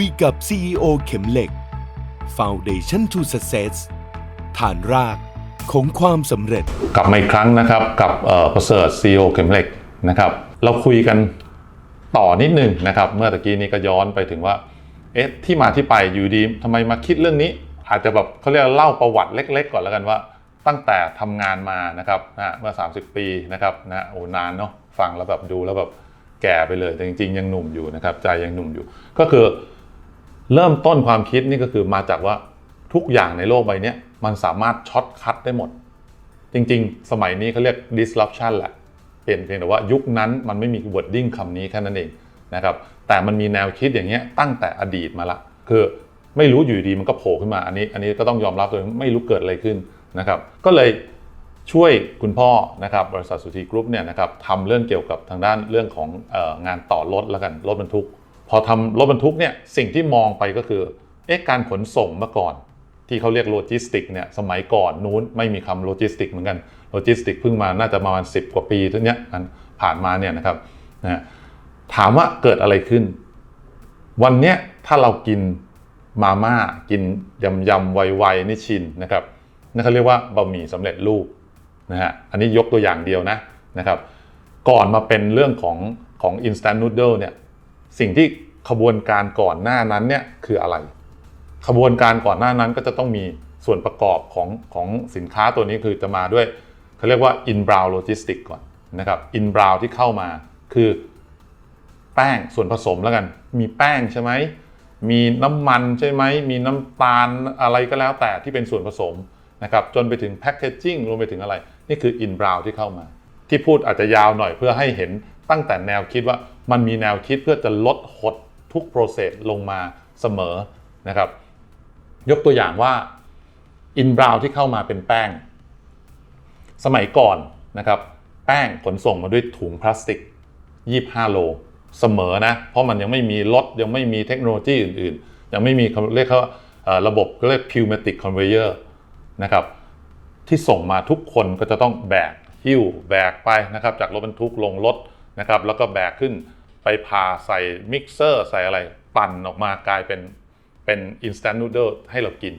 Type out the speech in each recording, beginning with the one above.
คุยกับ CEO เข็มเหล็ก Foundation to Success ฐานรากของความสำเร็จ กลับมาอีกครั้งนะครับกับประเสริฐซีโอเข็มเหล็กนะครับ เราคุยกันต่อนิดนึงนะครับ เมื่อตะกี้นี้ก็ย้อนไปถึงว่า เอ๊ะที่มาที่ไปอยู่ดีทำไมมาคิดเรื่องนี้ อาจจะแบบเขาเรียกเล่าประวัติเล็ก ๆ ก่อนแล้วกันว่า ตั้งแต่ทำงานมานะครับนะเมื่อ 30 ปีนะครับนะโอ้นานเนาะฟังแล้วแบบดูแล้วแบบแก่ไปเลยแต่จริงๆ ยังหนุ่มอยู่นะครับใจยังหนุ่มอยู่ ก็คือ เริ่มต้นความคิดนี่ก็คือมาจากว่าทุกอย่างในโลกใบนี้มันสามารถช็อตคัทได้หมด จริงๆ สมัยนี้เขาเรียก disruption แหละเปลี่ยนเพียงแต่ว่ายุคนั้นมันไม่มี wording คำนี้แค่นั้นเองนะครับแต่มันมีแนวคิดอย่างเงี้ยตั้งแต่อดีตมาละคือไม่รู้อยู่ดีมันก็โผล่ขึ้นมาอันนี้ อันนี้ก็ต้องยอมรับเลยไม่รู้เกิดอะไรขึ้นนะครับ ก็เลยช่วยคุณพ่อนะครับบริษัทสุธีกรุ๊ปเนี่ยนะครับทำเรื่องเกี่ยวกับทางด้านเรื่องของอองานต่อรถแล้วกันรถบรรทุก พอทำรถบรรทุกเนี่ยสิ่งที่มองไปก็คือเอ๊ะการขนส่งเมื่อก่อน ที่เขาเรียกโลจิสติกเนี่ยสมัยก่อนนู้นไม่มีคำโลจิสติกเหมือนกันโลจิสติกเพิ่งมาน่าจะประมาณ 10 กว่าปีทั้งเนี้ยอันผ่านมาเนี่ยนะครับนะถามว่าเกิดอะไรขึ้น วันเนี้ยถ้าเรากินมาม่ากินยำยำไวๆนี่ชินนะครับนั่นเขาเรียกว่าบะหมี่สำเร็จรูปนะฮะอันนี้ยกตัวอย่างเดียวนะนะครับ ก่อนมาเป็นเรื่องของของ instant noodle เนี่ย สิ่งที่ขบวนการก่อนหน้านั้นเนี่ยคืออะไร ขบวนการก่อนหน้านั้นก็จะต้องมีส่วนประกอบของของสินค้าตัวนี้คือจะมาด้วยเขาเรียกว่า inbound logistics ก่อนนะครับ inbound ที่เข้ามาคือแป้งส่วนผสมแล้วกัน มีแป้งใช่ไหมมีน้ำมันใช่ไหมมีน้ำตาลอะไรก็แล้วแต่ที่เป็นส่วนผสมนะครับจนไปถึงแพ c เกจจิ้งรวมไปถึงอะไร นี่คือ inbound ที่เข้ามา ที่พูดอาจจะยาวหน่อยเพื่อให้เห็น ตั้งแต่แนวคิดว่ามันมีแนวคิดเพื่อจะลดหดทุก process ลงมาเสมอนะครับ ยกตัวอย่างว่าอินบราวที่เข้ามาเป็นแป้ง สมัยก่อนนะครับ แป้งขนส่งมาด้วยถุงพลาสติก 25 โลเสมอนะ เพราะมันยังไม่มีรถยังไม่มีเทคโนโลยีอื่น ๆ ยังไม่มีเรียกเขาระบบเรียก pneumatic conveyor นะครับที่ส่งมาทุกคนก็จะต้องแบกหิ้วแบกไปนะครับจากรถบรรทุกลงรถ นะครับแล้วก็แบกขึ้นไปพาใส่มิกเซอร์ใส่อะไรปั่นออกมากลายเป็นเป็น instant noodle ให้เรากิน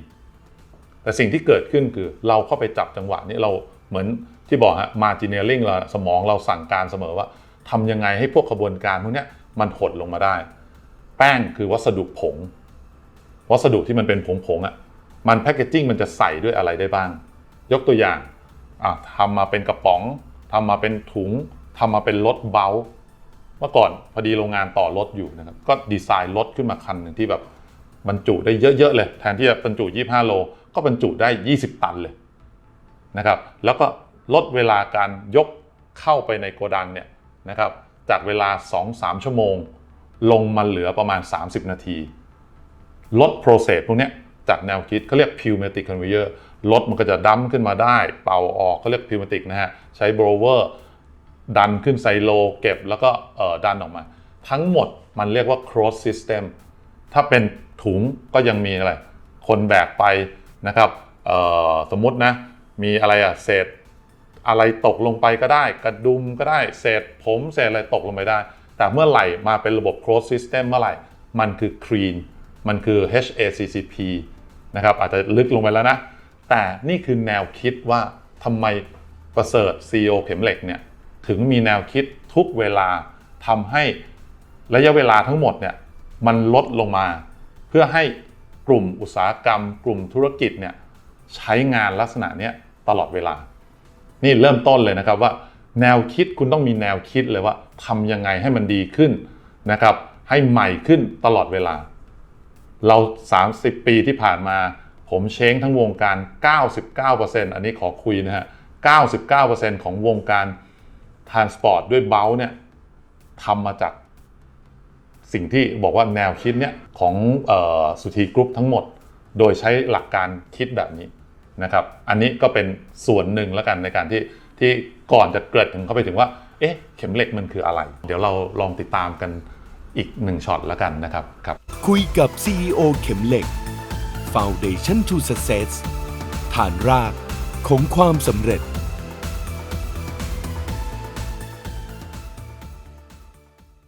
แต่สิ่งที่เกิดขึ้นคือเราเข้าไปจับจังหวะนี้เราเหมือนที่บอกฮะ marginalizing เราสมองเราสั่งการเสมอว่าทำยังไงให้พวกขบวนการพวกนี้มันหดลงมาได้ แป้งคือวัสดุผง วัสดุที่มันเป็นผงผงๆอะมันแพคเกจิ้งมันจะใส่ด้วยอะไรได้บ้าง ยกตัวอย่างอะทำมาเป็นกระป๋องทำมาเป็นถุง ทำมาเป็นรถเบาเมื่อก่อนพอดีโรงงานต่อรถอยู่นะครับ ก็ดีไซน์รถขึ้นมาคันหนึ่งที่แบบบรรจุได้เยอะๆเลย แทนที่จะบรรจุ 25 โล ก็บรรจุได้ 20 ตันเลยนะครับ แล้วก็ลดเวลาการยกเข้าไปในโกดังเนี่ยนะครับ จากเวลา 2-3 ชั่วโมง ลงมาเหลือประมาณ 30 นาที ลด process พวกนี้จากแนวคิดเขาเรียก pneumatic conveyor รถมันก็จะดั้มขึ้นมาได้ เป่าออกเขาเรียก pneumatic นะฮะ ใช้ blower ดันขึ้นไซโลเก็บแล้วก็ดันออกมา ทั้งหมดมันเรียกว่า cross system ถ้าเป็นถุงก็ยังมีอะไร คนแบกไปนะครับสมมตินะ มีอะไรอะเศษอะไรตกลงไปก็ได้ กระดุมก็ได้ เศษผมเศษอะไรตกลงไปได้ แต่เมื่อไหร่มาเป็นระบบ cross system เมื่อไหร่ มันคือ clean มันคือ HACCP นะครับอาจจะลึกลงไปแล้วนะ แต่นี่คือแนวคิดว่าทำไมประเสริฐ CEO เข็มเหล็กเนี่ย ถึงมีแนวคิดทุกเวลาทำให้ระยะเวลาทั้งหมดเนี่ยมันลดลงมา เพื่อให้กลุ่มอุตสาหกรรม กลุ่มธุรกิจเนี่ยใช้งานลักษณะเนี้ยตลอดเวลา นี่เริ่มต้นเลยนะครับว่า แนวคิดคุณต้องมีแนวคิดเลยว่าทำยังไงให้มันดีขึ้นนะครับให้ใหม่ขึ้นตลอดเวลา เรา 30 ปีที่ผ่านมา ผมเช้งทั้งวงการ 99%อันนี้ขอคุยนะฮะ 99%ของวงการ ทานสปอร์ตด้วยเบลเนี่ยทำมาจากสิ่งที่บอกว่าแนวคิดเนี่ยของออสุธีกรุ๊ปทั้งหมด โดยใช้หลักการคิดแบบนี้นะครับ อันนี้ก็เป็นส่วนหนึ่งแล้วกันในการที่ที่ก่อนจะเกิดถึงเข้าไปถึงว่า เอ๊ะ เข็มเหล็กมันคืออะไร เดี๋ยวเราลองติดตามกันอีกหนึ่งช็อตแล้วกันนะครับครับ คุยกับ CEO เข็มเหล็ก Foundation to Success ฐานรากของความสำเร็จ